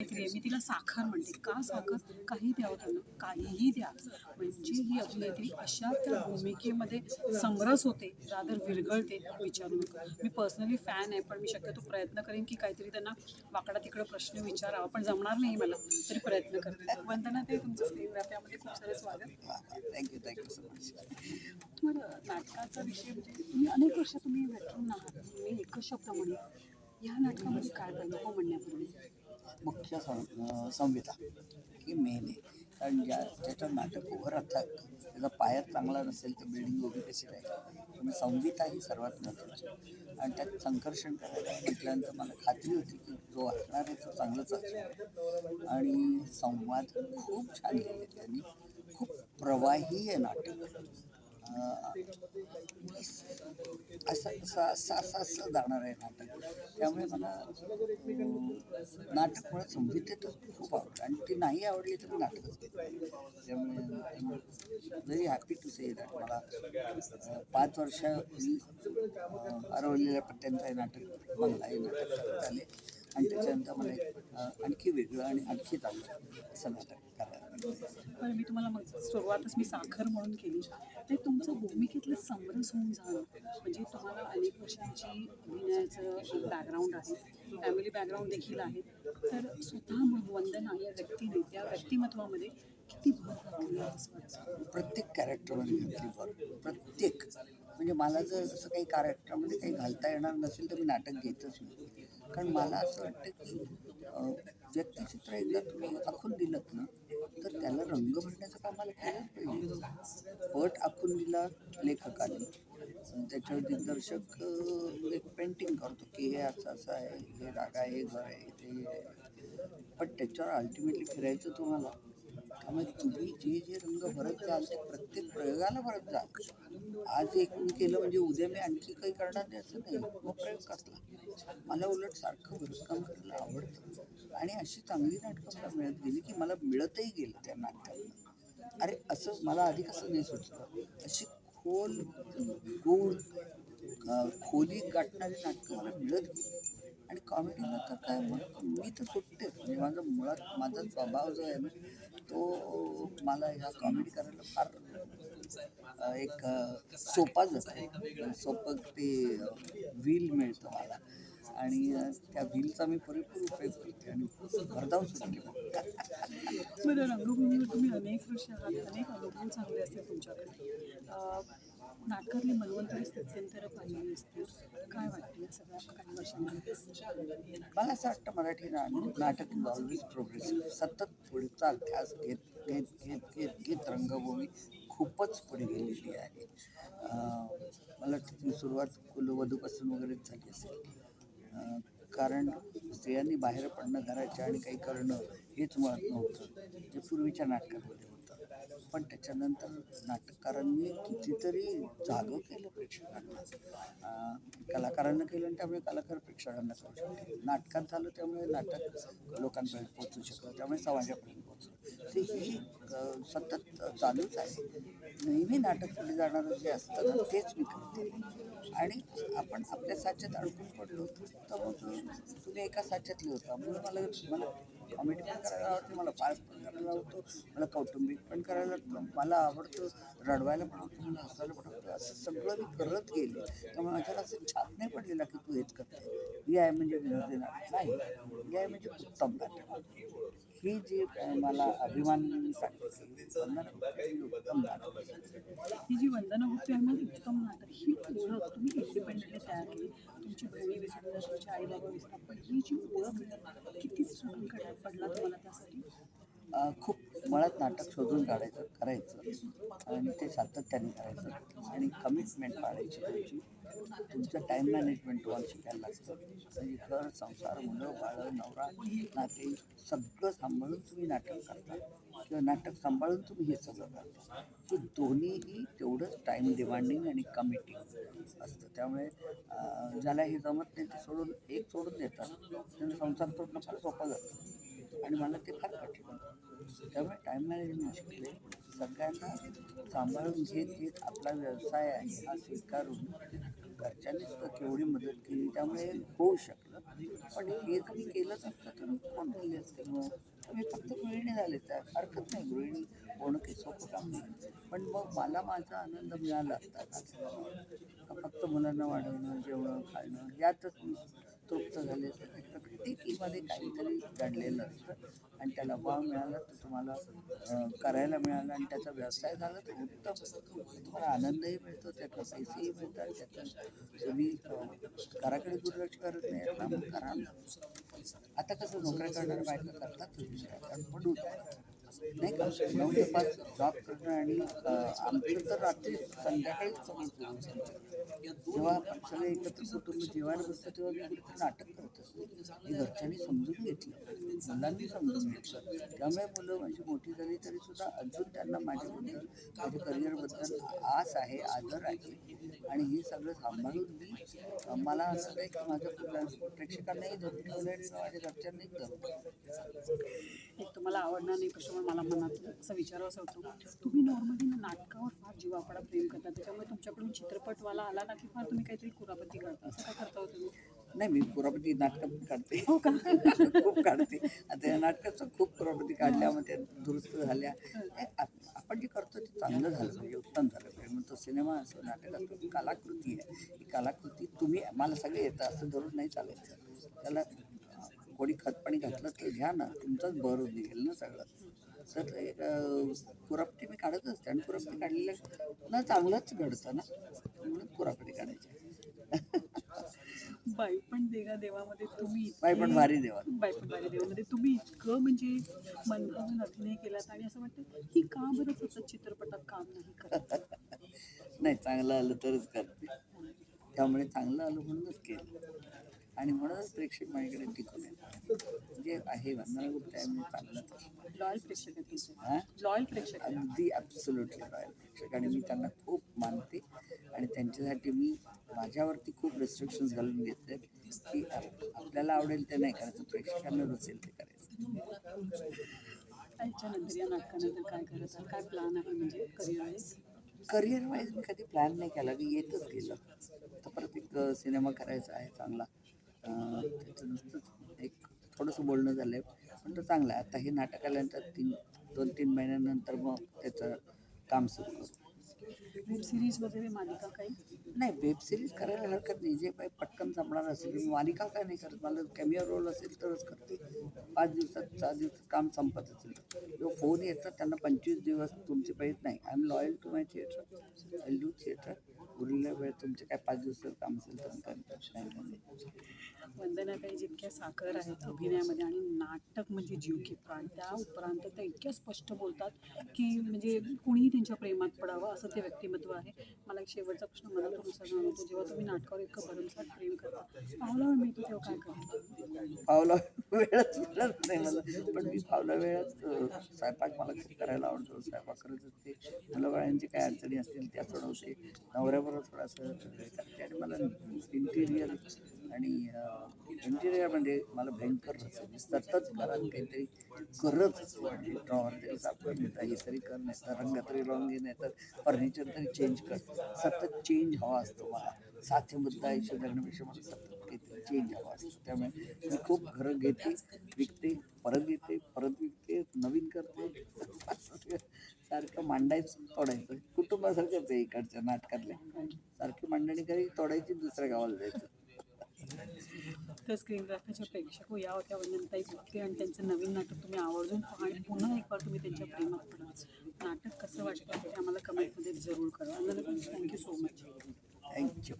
मी तिला साखर म्हणते. का साखर? काही द्यावं त्यांना काहीही द्या. म्हणजे ही अभिनेत्री अशा त्या भूमिकेमध्ये समरस होते. रादर विरघळते. विचारू नका. मी पर्सनली फॅन आहे पण मी शक्यतो प्रयत्न करेन की काहीतरी त्यांना वाकडा तिकडं प्रश्न विचारावा. पण जमणार नाही मला. तरी प्रयत्न करते वंदना ते तुमचं स्क्रीन त्यामध्ये खूप सारे स्वागत. थँक्यू थँक्यू सो मच नाटकाचा विषय म्हणजे तुम्ही अनेक वर्ष तुम्ही वेटरून आहात मी एकच शब्द म्हणेन. या नाटकामध्ये काय पाहिजे हो म्हणण्यापूर्वी? मुख्य सं की संविधा ही मेन आहे. कारण ज्या ज्याचं नाटक उभं राहतात त्याचा पायाच चांगला नसेल तर बिल्डिंग उभी कशी राहील? त्यामुळे संविधा ही सर्वात महत्त्वाची आणि त्यात संकर्षण करायला म्हटल्यानंतर मला खात्री होती की जो असणार आहे तो चांगलाच असतो आणि संवाद खूप छान लिहिले त्यांनी. खूप प्रवाही आहे नाटक. असा असं असा असा असं जाणार आहे नाटक. त्यामुळे मला अं, नाटक मुळात संगीतच खूप आवडतं. आणि ती नाही आवडली तर मी नाटकच त्यामुळे very happy to say that मला पाच वर्ष हरवलेल्या पट्ट्यांचं हे नाटक मला हे नाटक आले आणि त्याच्यानंतर मला एक, आणखी वेगळं आणि आणखी चांगलं असं नाटक करायला मी तुम्हाला मग सुरुवातच मी साखर म्हणून केली. ते तुमचं भूमिकेतलं समरस होऊन जाणं म्हणजे तुम्हाला अनेक वर्षांची अभिनयाचं एक बॅकग्राऊंड आहे. फॅमिली बॅकग्राऊंड देखील आहे. तर स्वतः मग वंदना या व्यक्तीने त्या व्यक्तिमत्वामध्ये किती भर प्रत्येक कॅरेक्टरमध्ये प्रत्येक. म्हणजे मला जर असं काही कार्यक्रमामध्ये काही घालता येणार नसेल तर मी नाटक घेतच नाही. कारण मला असं वाटतं की व्यक्तिचित्र एकदा तुम्ही आखून दिलं ना तर त्याला रंग भरण्याचं कामाला केलंच पाहिजे. पट आखून दिला लेखकाने. त्याच्यावर दिग्दर्शक एक पेंटिंग करतो की हे असं असं आहे हे राग आहे हे घर आहे ते पण त्याच्यावर अल्टिमेटली फिरायचं तुम्हाला त्यामुळे तुम्ही जे जे रंग भरत जाल ते प्रत्येक प्रयोगाला भरत जाल. आज एक मी केलं म्हणजे उद्या मी आणखी काही करणार नाही असं नाही. मग प्रयोग कसला? मला उलट सारखं भरतकाम करायला आवडतं. आणि अशी चांगली नाटकं मला मिळत गेली की मला मिळतही गेलं त्या नाटकात. अरे असं मला आधी कसं नाही सुचलं. अशी खोल गोड खोली गाठणारी नाटकं मला मिळत गेली. आणि कॉमेडीला तर काय मग मी तर सुटतेच. म्हणजे माझा मुळात माझा स्वभाव जो आहे ना तो मला ह्या कॉमेडी करायला फार एक अं, सोपा जातो. सोपं ते व्हील मिळतं मला. आणि त्या व्हीलचा मी पुरेपूर उपयोग करते आणि भरधाव सुद्धा मग रंगभूमीवर तुम्ही अनेक वर्ष आहात अनेक अनुभव चांगले असतात तुमच्याकडे. नाटकातली बलवंतरी स्थित्यंतर पाहिली असतील. काय वाटतं या सगळ्या काही वर्षांमध्ये? मला असं वाटतं मराठी नाटक ऑलवेज प्रोग्रेसिव्ह सतत पुढे चालत्यास घेत घेत घेत घेत घेत रंगभूमी खूपच पुढे गेलेली आहे. मला वाटतं सुरुवात कुलवधूपासून वगैरेच झाली असेल. कारण स्त्रियांनी बाहेर पडणं घराच्या आणि काही करणं हेच मत नव्हतं. जे पूर्वीच्या नाटकामध्ये होतं. पण त्याच्यानंतर नाटककारांनी कितीतरी जागं केलं प्रेक्षकांना. कलाकारांना केलं आणि त्यामुळे कलाकार प्रेक्षकांना करू शकले. नाटकात झालं त्यामुळे नाटक लोकांपर्यंत पोहोचू शकलं त्यामुळे समाजापर्यंत पोहोचलं. ते ही सतत चालूच आहे. नेहमी नाटक पुढे जाणारं जे असतं तेच मी करते. आणि आपण आपल्या साच्यात अडकून पडलो तर मग तुम्ही एका साच्यातली होता म्हणून मला मला कॉमेडी पण करायला आवडते मला पार्क पण करायला आवडतो मला कौटुंबिक पण करायला मला आवडतं रडवायला पण आवडतं मला हसायला पण आवडतं. असं सगळं मी करत गेले. त्यामुळे माझ्याला असं छाप नाही पडलेला की तू हेच करते. ही आहे म्हणजे विनोदी नाही. ही आहे म्हणजे उत्तम नाटक. ही जी मला अभिमान ही. ही जी वंदना गुप्ते आहे मग उत्तम नाटक ही ओळख तुम्ही इंडिपेंडेंटली तयार केली. तुमची बहिणी विसरल्या तुमचे आई बाबा विसरला पण ही जी ओळख किती स्ट्रगल करायला पडला तुम्हाला त्यासाठी? खूप मुळात नाटक शोधून काढायचं करायचं आणि ते सातत्याने करायचं. आणि कमिटमेंट पाळायची तुमची. तुमचं टाईम मॅनेजमेंट तुम्हाला शिकायला लागतं. म्हणजे घर संसार मुलं बाळं नवरा नाते सगळं सांभाळून तुम्ही नाटक करता. किंवा नाटक सांभाळून तुम्ही हे सगळं करता. ते दोन्हीही तेवढंच टाईम डिमांडिंग आणि कमिटिंग असतं. त्यामुळे ज्याला हे जमत नाही ते सोडून एक सोडून देतात. त्यांना संसार तोडणं फार सोपं जातं. आणि मला ते फार कठीण होतं त्यामुळे टाईम मॅनेजमेंट शिकले सगळ्यांना सांभाळून घेत घेत आपला व्यवसाय आहे हा स्वीकारून घरच्यांनीच तर केवढी मदत केली त्यामुळे होऊ शकलं. पण हे जर मी केलंच असतं तर मी कोण झाले असते मग मी फक्त गृहिणी झाले तर हरकत नाही. गृहिणी होणं काही सोपं काम नाही. पण मग मला माझा आनंद मिळाला असता. का फक्त मुलांना वाढवणं जेवणं खाणं यातच मी तृप्त झाले असते. तर प्रत्येकीमध्ये काहीतरी घडलेलं असतं. आणि त्याला वाव मिळाला तर तुम्हाला करायला मिळाला आणि त्याचा व्यवसाय झाला तर उत्तम. तुम्हाला आनंदही मिळतो त्यातनं पैसेही मिळतात त्यातून तुम्ही घराकडे दुर्लक्ष करत नाही ना मग करा. ना. आता कसं नोकऱ्या करणाऱ्या बायका करतात विचार पण नाही का? नऊ ते पाच जॉब करणं आणि आमचं तर रात्री संध्याकाळी सगळं सुरू जेव्हा आपण सगळे एकत्र कुटुंब जेवायला बसतो तेव्हा मी कुठेतरी नाटक करत असतो. हे घरच्यांनी समजून घेतलं. मुलांनी समजून घेतलं. त्यामुळे मुलं माझी मोठी झाली तरी सुद्धा अजून त्यांना माझ्याबद्दल माझ्या करिअरबद्दल आस आहे आदर आहे. आणि हे सगळं सांभाळून मी मला असं नाही की माझं प्रेक्षकांनाही धरून ठेवलं आणि माझ्या घरच्यांनाही धरून तुम्हाला आवडणार नाही पण मला मनात असं विचारावं असं होतं. तुम्ही नॉर्मली नाटकावर फार जीवापाडा प्रेम करता त्याच्यामुळे तुमच्याकडून चित्रपटवाला आला ना की फार तुम्ही काहीतरी कुरापती करता असं काय करता हो तुम्ही? नाही मी पुरापती नाटकं पण काढते. हो का? खूप काढते. आता या नाटकाचं खूप पुरापती काढल्या मग त्या दुरुस्त झाल्या. आप- आपण जे करतो ते चांगलं झालं पाहिजे उत्तम झालं. पाहिजे मग तो सिनेमा असो नाटक असो ही कलाकृती आहे. ही कलाकृती तुम्ही मला सगळे येतं असं धरून नाही चालायचं. त्याला कोणी खतपाणी घातलं तर घ्या ना तुमचाच भर निघेल ना सगळं. तर कुरापटी मी काढत असते आणि कुरापटी काढलेलं ना चांगलंच घडतं ना म्हणून कुरापटी काढायची. बाई पण देगा देवामध्ये तुम्ही बाई पण भारी देवा. बाई पण भारी देवामध्ये तुम्ही इतकं म्हणजे मनभावून अभिनय केलात आणि असं वाटतं की का बरं सतत चित्रपटात काम नाही करत? नाही चांगलं आलं तरच करते. त्यामुळे चांगलं आलं म्हणूनच केलं. आणि म्हणूनच प्रेक्षक माझ्याकडे टिकून येतात. जे आहे वंदना गुप्ता आहे चांगलंच आहे. लॉयल प्रेक्षक आहे लॉयल प्रेक्षक अगदी ॲब्सोल्युटली रॉयल प्रेक्षक. आणि मी त्यांना खूप मानते. आणि त्यांच्यासाठी मी माझ्यावरती खूप रेस्ट्रिक्शन्स घालून घेतले की आप- आपल्याला आवडेल ते नाही करायचं. प्रेक्षकांना रुचेल ते करायचं. याच्यानंतर या नाटकानंतर काय आहात? काय प्लॅन आहे म्हणजे करिअर वाईज करिअर वाईज मी कधी प्लॅन नाही केला. मी येतच गेलं. तर परत एक सिनेमा करायचा आहे चांगला. त्याचं नुसतंच एक थोडंसं बोलणं झालं आहे पण तो चांगला आहे. आता हे नाटक आल्यानंतर तीन दोन तीन महिन्यानंतर मग त्याचं काम सुरू करू. वेब सिरीज वगैरे मालिका काही? नाही वेब सिरीज करायला हरकत नाही. जे काही पटकन जमणार असेल मी मालिका काय नाही करत. मला कॅमिया रोल असेल तरच करते. पाच दिवसात चार दिवसात काम संपत असेल जेव्हा फोन येतात त्यांना पंचवीस दिवस तुमचे पाहिजे. नाही I am loyal to my theatre I do theatre उरलेला वेळ तुमचे काय पाच दिवसात काम असेल तर मी करेन. नाही, नाही. वंदना काही जितक्या साखर आहेत अभिनयामध्ये आणि नाटक म्हणजे जीव की प्राण त्या उपरांत त्या इतक्या स्पष्ट बोलतात की म्हणजे कुणीही त्यांच्या प्रेमात पडावं असं ते व्यक्तिमत्व आहे. मला एक शेवटचा प्रश्न मनातून असा जाणवतो. जेव्हा तुम्ही नाटकावर इतकं भरमसाठ प्रेम करता पावला वेळ मिळतो तेव्हा काय करता? फावला वेळच मिळत नाही मला. पण मी फावला वेळात स्वयंपाक मला खूप करायला आवडतो. स्वयंपाक करत असते. मुलाबाळांची काय अडचणी असतील त्या सोडवते. नवऱ्याबरोबर थोडंसं हे करते आणि मला इंटिरियर आणि इंटिरियर म्हणजे मला भयंकर रस आहे. सतत घरात काहीतरी करत म्हणजे ड्रॉवर तरी साफ नाही तर हे तरी कर नाही तर रंग तरी लावून घे नाही तर फर्निचर तरी चेंज कर सतत चेंज हवा असतो मला. साथी मुद्दा आयुष्य जगण्यापेक्षा मला सतत काहीतरी चेंज हवा असतो. त्यामुळे मी खूप घरं घेते विकते परत घेते परत विकते नवीन करते. सारखं मांडायचं तोडायचं. कुटुंबासारखंच आहे इकडच्या नाटकातल्या सारखी मांडणी करी तोडायची दुसऱ्या गावाला जायचं. तर स्क्रीन ग्राफीच्या प्रेक्षक या होत्या वनंताई गुप्ते आणि त्यांचं नवीन नाटक तुम्ही आवर्जून पहा आणि पुन्हा एक बार तुम्ही त्यांच्या प्रेमात पडा. नाटक कसं वाटतं ते आम्हाला कमेंटमध्ये जरूर करा थँक्यू सो मच थँक्यू